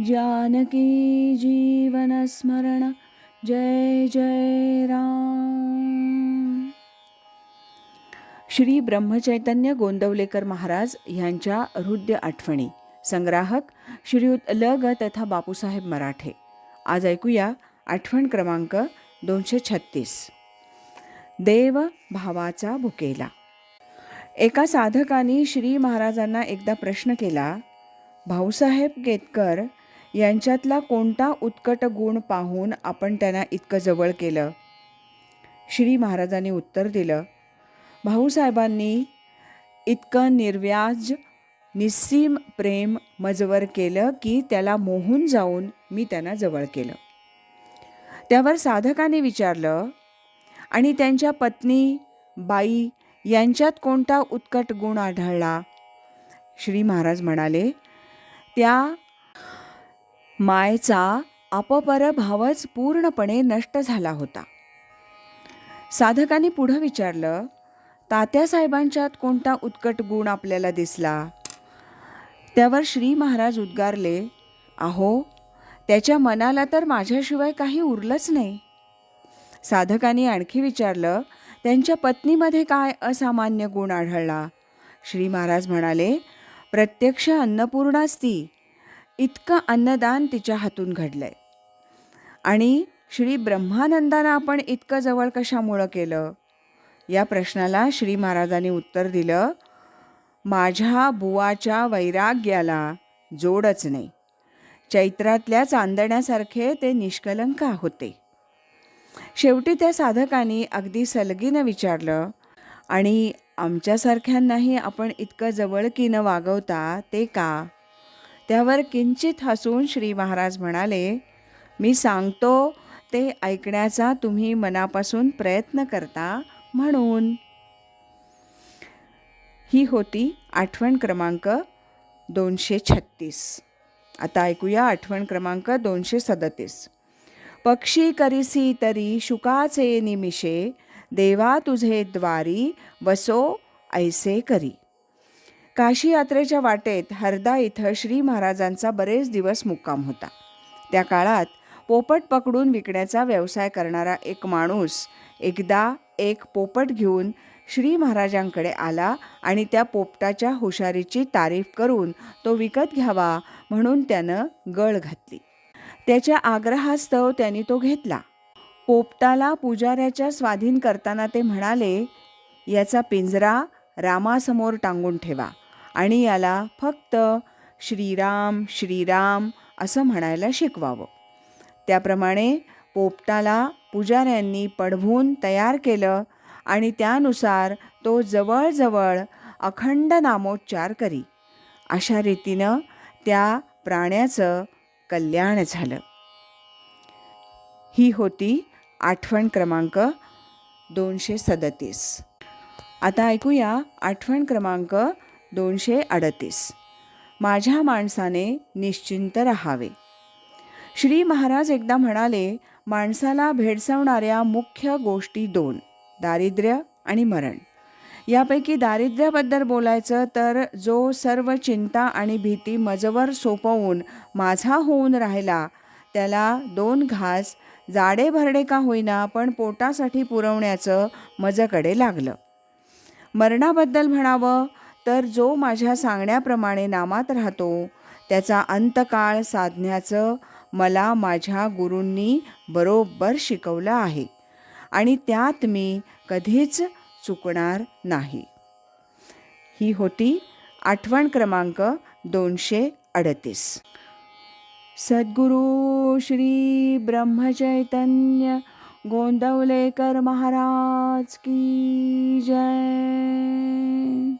जानकी जीवनस्मरण जय जय राम। श्री ब्रह्मचैतन्य गोंदवलेकर महाराज यांच्या हृदय आठवणी। संग्राहक श्रीयुत ल ग तथा बापूसाहेब मराठे। आज ऐकूया आठवण क्रमांक दोनशे छत्तीस। देव भावाचा भुकेला। एका साधकाने श्री महाराजांना एकदा प्रश्न केला भाऊसाहेब केतकर यांच्यातला कोणता उत्कट गुण पाहून आपण त्यांना इतकं जवळ केलं? श्री महाराजांनी उत्तर दिलं भाऊसाहेबांनी इतकं निर्व्याज निस्सीम प्रेम मजवर केलं की त्याला मोहून जाऊन मी त्यांना जवळ केलं. त्यावर साधकाने विचारलं आणि त्यांच्या पत्नी बाई यांच्यात कोणता उत्कट गुण आढळला? श्री महाराज म्हणाले त्या मायचा अपपरभावच पूर्णपणे नष्ट झाला होता. साधकांनी पुढं विचारलं तात्यासाहेबांच्यात कोणता उत्कट गुण आपल्याला दिसला? त्यावर श्री महाराज उद्गारले अहो त्याच्या मनाला तर माझ्याशिवाय काही उरलंच नाही. साधकांनी आणखी विचारलं त्यांच्या पत्नीमध्ये काय असामान्य गुण आढळला? श्री महाराज म्हणाले प्रत्यक्ष अन्नपूर्णाच ती. इतकं अन्नदान तिच्या हातून घडलंय. आणि श्री ब्रह्मानंदानं आपण इतकं जवळ कशामुळं केलं? या प्रश्नाला श्री महाराजांनी उत्तर दिलं माझ्या बुवाच्या वैराग्याला जोडच नाही. चैत्रातल्या चांदण्यासारखे ते निष्कलंक होते. शेवटी त्या साधकांनी अगदी सलगीनं विचारलं आणि आमच्यासारख्यांनाही आपण इतकं जवळकीनं वागवता ते का? त्यावर किंचित हसून श्री महाराज म्हणाले मी सांगतो ते ऐकण्याचा तुम्ही मनापासून प्रयत्न करता म्हणून. ही होती आठवण क्रमांक दोनशे छत्तीस आता ऐकूया आठवण क्रमांक दोनशे सदतीस पक्षी करिसी तरी शुकाचे निमिषे देवा तुझे द्वारी वसो ऐसे करी. काशी यात्रेच्या वाटेत हरदा इथं श्री महाराजांचा बरेच दिवस मुक्काम होता. त्या काळात पोपट पकडून विकण्याचा व्यवसाय करणारा एक माणूस एकदा एक पोपट घेऊन श्री महाराजांकडे आला आणि त्या पोपटाच्या हुशारीची तारीफ करून तो विकत घ्यावा म्हणून त्यानं गळ घातली. त्याच्या आग्रहास्तव त्यांनी तो घेतला. पोपटाला पुजाऱ्याच्या स्वाधीन करताना ते म्हणाले याचा पिंजरा रामासमोर टांगून ठेवा. आणि याला फक्त श्रीराम श्रीराम असं म्हणायला शिकवावं. त्याप्रमाणे पोपटाला पुजाऱ्यांनी पडवून तयार केलं आणि त्यानुसार तो जवळजवळ अखंड नामोच्चार करी. अशा रीतीनं त्या प्राण्याचं कल्याण झालं. ही होती आठवण क्रमांक दोनशे सदतीस. आता ऐकूया आठवण क्रमांक दोनशे अडतीस. माझ्या माणसाने निश्चिंत राहावे. श्री महाराज एकदा म्हणाले माणसाला भेडसावणाऱ्या मुख्य गोष्टी दोन दारिद्र्य आणि मरण. यापैकी दारिद्र्याबद्दल बोलायचं तर जो सर्व चिंता आणि भीती मजवर सोपवून माझा होऊन राहिला त्याला दोन घास जाडे भरडे का होईना पण पोटासाठी पुरवण्याचं मजकडे लागलं. मरणाबद्दल म्हणावं तर जो माझ्या सांगण्याप्रमाणे नामात राहतो त्याचा अंतकाळ साधण्याचं मला माझ्या गुरूंनी बरोबर शिकवलं आहे आणि त्यात मी कधीच चुकणार नाही. ही होती आठवण क्रमांक दोनशे अडतीस. सद्गुरू श्री ब्रह्मचैतन्य गोंदवलेकर महाराज की जय.